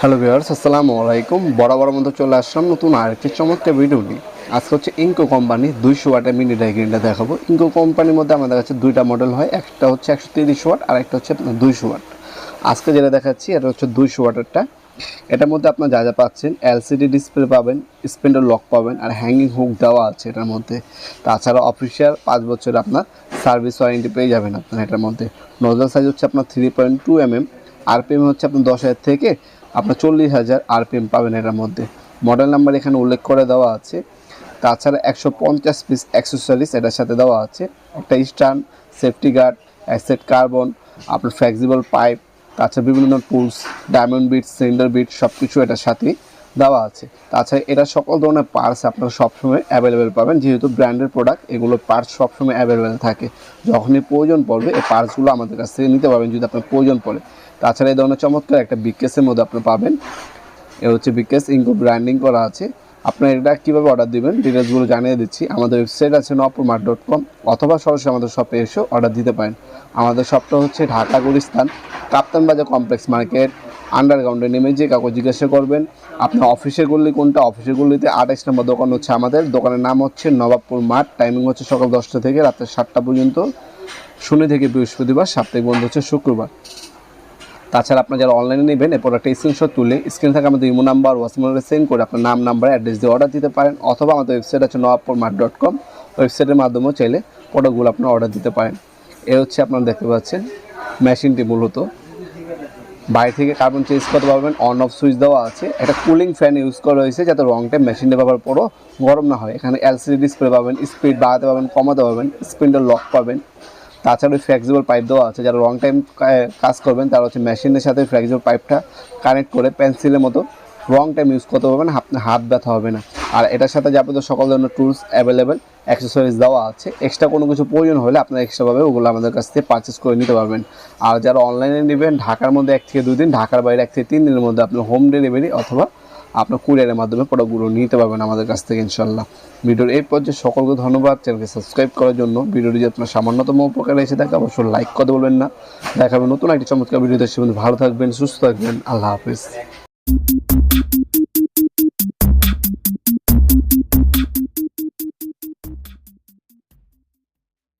Hello viewers আসসালামু আলাইকুম। বরাবর মতো চলে আসলাম নতুন আরেকটি চমৎকার ভিডিও নিয়ে। আজকে হচ্ছে ইনকো কোম্পানি দুইশো ওয়াটের মিনি ডাইগ্রিনটা দেখাবো। ইনকো কোম্পানির মধ্যে আমাদের কাছে দুইটা মডেল হয়। একটা হচ্ছে একশো তিরিশ ওয়াট আর একটা হচ্ছে আপনার দুইশো ওয়াট। আজকে যেটা দেখাচ্ছি, এটা হচ্ছে দুইশো ওয়াটেরটা। এটার মধ্যে আপনার যা যা পাচ্ছেন এলসিডি ডিসপ্লে পাবেন স্পেন্ডার লক পাবেন আর হ্যাঙ্গিং হুক দেওয়া আছে এটার মধ্যে। তাছাড়া অফিসিয়াল পাঁচ বছর আপনার সার্ভিস ওয়ারেন্টি পেয়ে যাবেন আপনার এটার মধ্যে। নজল সাইজ হচ্ছে আপনার three point two M M RPM হচ্ছে আপনার দশ হাজার থেকে আপনার চল্লিশ হাজার আরপিএম পাবেন এটার মধ্যে। মডেল নাম্বার এখানে উল্লেখ করে দেওয়া আছে। তাছাড়া একশো পঞ্চাশ পিস অ্যাক্সেসরিজ এটার সাথে দেওয়া আছে। একটা স্টান সেফটি গার্ড অ্যাসেট কার্বন আপনার ফ্লেক্সিবল পাইপ তাছাড়া বিভিন্ন ধরনের tools diamond bit cylinder bit সব কিছু এটার সাথেই দেওয়া আছে। তাছাড়া এটা সকল ধরনের পার্টস আপনারা সবসময় অ্যাভেলেবেল পাবেন। যেহেতু ব্র্যান্ডের প্রোডাক্ট এগুলো পার্টস সবসময় অ্যাভেলেবেল থাকে। যখনই প্রয়োজন পড়বে, এই পার্টসগুলো আমাদের কাছ থেকে নিতে পারবেন যদি আপনার প্রয়োজন পড়ে। তাছাড়া এই ধরনের চমৎকার একটা বিকেসের মধ্যে আপনি পাবেন। এ হচ্ছে বিকেস ইঙ্কো ব্র্যান্ডিং করা আছে। আপনার এটা কীভাবে অর্ডার দিবেন ডিটেলসগুলো জানিয়ে দিচ্ছি। আমাদের ওয়েবসাইট আছে নপুরমার্ট ডট কম অথবা সরাসরি আমাদের শপে এসেও অর্ডার দিতে পারেন। আমাদের শপটা হচ্ছে ঢাকা, গুলিস্তান কাপ্তান বাজার কমপ্লেক্স মার্কেট আন্ডারগ্রাউন্ডে নেমে যে কাউকে জিজ্ঞাসা করবেন আপনার অফিসের গল্লি কোনটা? অফিসের গল্লিতে আঠাইশ নম্বর দোকান হচ্ছে আমাদের। দোকানের নাম হচ্ছে নবাবপুর মাঠ। টাইমিং হচ্ছে সকাল দশটা থেকে রাত্রে সাতটা পর্যন্ত। শনি থেকে বৃহস্পতিবার, সাপ্তাহিক বন্ধ হচ্ছে শুক্রবার। তাছাড়া আপনার যারা অনলাইনে নেবেন, এরপর একটা স্ক্রিনশট তুলে স্ক্রিনে থাকা আমাদের ইমো নাম্বার হোয়াটসঅ্যাপ নাম্বারে সেন্ড করে আপনার নাম নাম্বার অ্যাড্রেস দিয়ে অর্ডার দিতে পারেন, অথবা আমাদের ওয়েবসাইট আছে নবাবপুর মাঠ ডট কম ওয়েবসাইটের মাধ্যমেও চাইলে প্রোডাক্টগুলো আপনার অর্ডার দিতে পারেন। এ হচ্ছে আপনারা দেখতে পাচ্ছেন মেশিনটি মূলত। বাইরে থেকে কার্বন চেঞ্জ করতে পারবেন অন অফ সুইচ দেওয়া আছে। একটা কুলিং ফ্যান ইউজ করা হয়েছে যাতে রং টাইম মেশিনটা ব্যবহার পরও গরম না হয়। এখানে এলসিডি ডিসপ্লে পাবেন স্পিড বাড়াতে পারবেন, কমাতে পারবেন স্পিনটা লক পাবেন। তাছাড়া ফ্লেক্সিবল পাইপ দেওয়া আছে, যারা লং টাইম কাজ করবেন, তারা হচ্ছে মেশিনের সাথে ফ্লেক্সিবল পাইপটা কানেক্ট করে পেন্সিলের মতো লং টাইম ইউজ করতে পারবেন আপনার হাত ব্যথা হবে না। আর এটার সাথে যাবতীয় সকল ধরনের টুলস অ্যাভেলেবেল অ্যাক্সেসরিজ দেওয়া আছে এক্সট্রা কোনো কিছু প্রয়োজন হলে আপনারা এক্সট্রাভাবে ওগুলো আমাদের কাছ থেকে পারচেস করে নিতে পারবেন। আর যারা অনলাইনে নেবেন, ঢাকার মধ্যে এক থেকে দুই দিন ঢাকার বাইরে এক থেকে তিন দিনের মধ্যে আপনার হোম ডেলিভারি অথবা আপনার কুরিয়ারের মাধ্যমে প্রোডাক্টগুলো নিতে পারবেন আমাদের কাছ থেকে ইনশাল্লাহ ভিডিওর এই পর্যায়ে সকলকে ধন্যবাদ। চ্যানেলকে সাবস্ক্রাইব করার জন্য ভিডিওটি যদি আপনার সামান্যতম উপকারে এসে থাকে, অবশ্যই লাইক করতে বলবেন না। দেখাবেন নতুন একটি চমৎকার ভিডিও দেশে ভালো থাকবেন, সুস্থ থাকবেন। আল্লাহ হাফিজ।